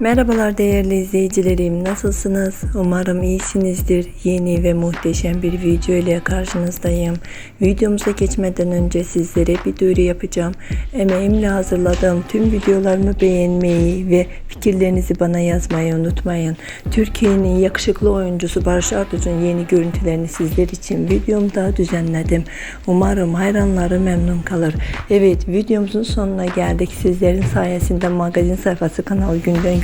Merhabalar değerli izleyicilerim. Nasılsınız? Umarım iyisinizdir. Yeni ve muhteşem bir video ile karşınızdayım. Videomuza geçmeden önce sizlere bir duyuru yapacağım. Emeğimle hazırladığım tüm videolarımı beğenmeyi ve fikirlerinizi bana yazmayı unutmayın. Türkiye'nin yakışıklı oyuncusu Barış Arduç'un yeni görüntülerini sizler için videomda düzenledim. Umarım hayranları memnun kalır. Evet videomuzun sonuna geldik. Sizlerin sayesinde magazin sayfası kanalı günden